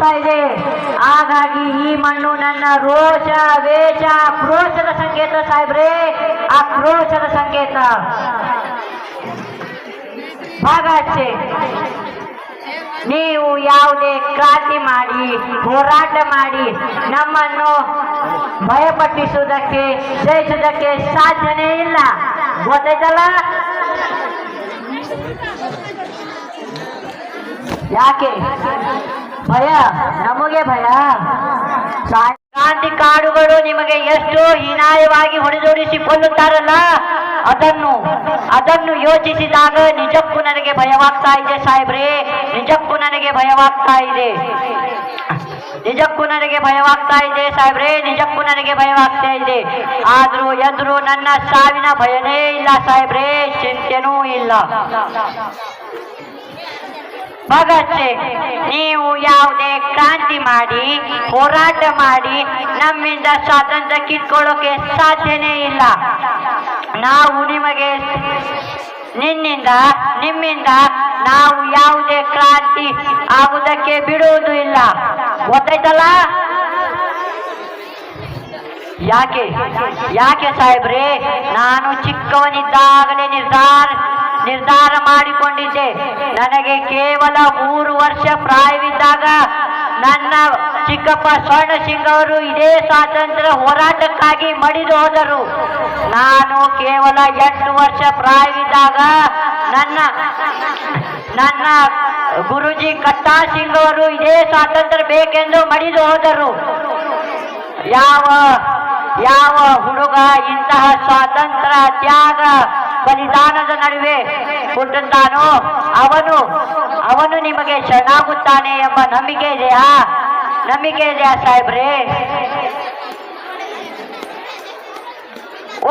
ಆಗ್ತಾ ಇದೆ. ಹಾಗಾಗಿ ಈ ಮಣ್ಣು ನನ್ನ ರೋಷ, ವೇಷ, ಕ್ರೋಶದ ಸಂಕೇತ ಸಾಹೇಬ್ರೆ ಕ್ರೋಶದ ಸಂಕೇತ. ಹಾಗಾಚೆ ನೀವು ಯಾವುದೇ ಕ್ರಾಂತಿ ಮಾಡಿ, ಹೋರಾಟ ಮಾಡಿ ನಮ್ಮನ್ನು ಭಯಪಟ್ಟಿಸುವುದಕ್ಕೆ ಜಯಿಸುವುದಕ್ಕೆ ಸಾಧ್ಯನೇ ಇಲ್ಲ. ಗೊತ್ತಾಯ್ತಲ್ಲ? ಯಾಕೆ? ಭಯ, ನಮಗೆ ಭಯ. ಕ್ರಾಂತಿ ಕಾಡುಗಳು ನಿಮಗೆ ಎಷ್ಟು ಹೀನಾಯವಾಗಿ ಹೊಡೆದೋಡಿಸಿ ಕೊಲ್ಲುತ್ತಾರಲ್ಲ ಅದನ್ನು ಅದನ್ನು ಯೋಚಿಸಿದಾಗ ನಿಜಕ್ಕೂ ನನಗೆ ಭಯವಾಗ್ತಾ ಇದೆ ಸಾಹೇಬ್ರೆ. ನಿಜಕ್ಕೂ ನನಗೆ ಭಯವಾಗ್ತಾ ಇದೆ. ನಿಜಕ್ಕೂ ನನಗೆ ಭಯವಾಗ್ತಾ ಇದೆ ಸಾಹೇಬ್ರೆ. ನಿಜಕ್ಕೂ ನನಗೆ ಭಯವಾಗ್ತಾ ಇದೆ. ಆದ್ರೂ ಎದುರು ನನ್ನ ಸಾವಿನ ಭಯನೇ ಇಲ್ಲ ಸಾಹೇಬ್ರೆ. ಚಿಂತೆನೂ ಇಲ್ಲ. ಭಗತ್ ನೀವು ಯಾವುದೇ ಕ್ರಾಂತಿ ಮಾಡಿ, ಹೋರಾಟ ಮಾಡಿ, ನಮ್ಮಿಂದ ಸ್ವಾತಂತ್ರ್ಯ ಕಿತ್ಕೊಳ್ಳೋಕೆ ಸಾಧ್ಯನೇ ಇಲ್ಲ. ನಾವು ನಿಮಗೆ ನಿನ್ನಿಂದ, ನಿಮ್ಮಿಂದ ನಾವು ಯಾವುದೇ ಕ್ರಾಂತಿ ಆಗುವುದಕ್ಕೆ ಬಿಡುವುದು ಇಲ್ಲ. ಗೊತ್ತಾಯ್ತಲ್ಲ? ಯಾಕೆ? ಯಾಕೆ ಸಾಹೇಬ್ರೆ? ನಾನು ಚಿಕ್ಕವನಿದ್ದಾಗಲೇ ನಿರ್ಧಾರ ನಿರ್ಧಾರ ಮಾಡಿಕೊಂಡಿದ್ದೆ. ನನಗೆ ಕೇವಲ ಮೂರು ವರ್ಷ ಪ್ರಾಯವಿದ್ದಾಗ ನನ್ನ ಚಿಕ್ಕಪ್ಪ ಸ್ವರ್ಣ ಸಿಂಗ್ ಅವರು ಇದೇ ಸ್ವಾತಂತ್ರ್ಯ ಹೋರಾಟಕ್ಕಾಗಿ ಮಡಿದು ಹೋದರು. ನಾನು ಕೇವಲ ಎಂಟು ವರ್ಷ ಪ್ರಾಯವಿದ್ದಾಗ ನನ್ನ ನನ್ನ ಗುರುಜಿ ಕಟ್ಟಾ ಸಿಂಗ್ ಅವರು ಇದೇ ಸ್ವಾತಂತ್ರ್ಯ ಬೇಕೆಂದು ಮಡಿದು ಹೋದರು. ಯಾವ ಯಾವ ಹುಡುಗ ಇಂತಹ ಸ್ವಾತಂತ್ರ್ಯ ತ್ಯಾಗ ಬಲಿದಾನದ ನಡುವೆ ಹುಟ್ಟುತ್ತಾನೋ ಅವನು ಅವನು ನಿಮಗೆ ಶರಣಾಗುತ್ತಾನೆ ಎಂಬ ನಂಬಿಕೆ ಇದೆಯಾ? ನಂಬಿಕೆ ಇದೆಯಾ ಸಾಹೇಬ್ರೆ?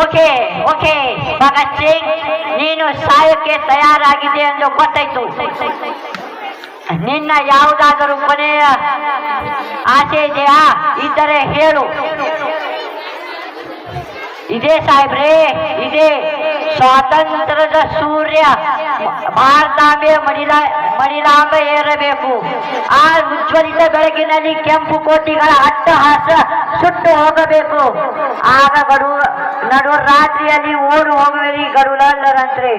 ಓಕೆ ಓಕೆ, ಭಗತ್ ಸಿಂಗ್, ನೀನು ಸಾಯಕ್ಕೆ ತಯಾರಾಗಿದೆ ಎಂದು ಗೊತ್ತಾಯ್ತು. ನಿನ್ನ ಯಾವುದಾದರೂ ಕೊನೆಯ ಆಸೆ ಇದೆಯಾ? ಇದ್ದರೆ ಹೇಳು. ಇದೇ ಸಾಹೇಬ್ರೆ, ಇದೇ. ಸ್ವಾತಂತ್ರ್ಯದ ಸೂರ್ಯ ಭಾರತಾಂಬೆ ಮಡಿಲ, ಮಡಿಲಾಂಬ ಏರಬೇಕು. ಆ ಉಜ್ವಲಿತ ಬೆಳಕಿನಲ್ಲಿ ಕೆಂಪು ಕೋಟಿಗಳ ಅಟ್ಟಹಾಸ ಸುಟ್ಟು ಹೋಗಬೇಕು. ಆಗ ಗಡು, ನಡು ರಾತ್ರಿಯಲ್ಲಿ ಓಡು ಹೋಗುವಿರಿ ಗಡುಲಲ್ಲರಂತ್ರೆ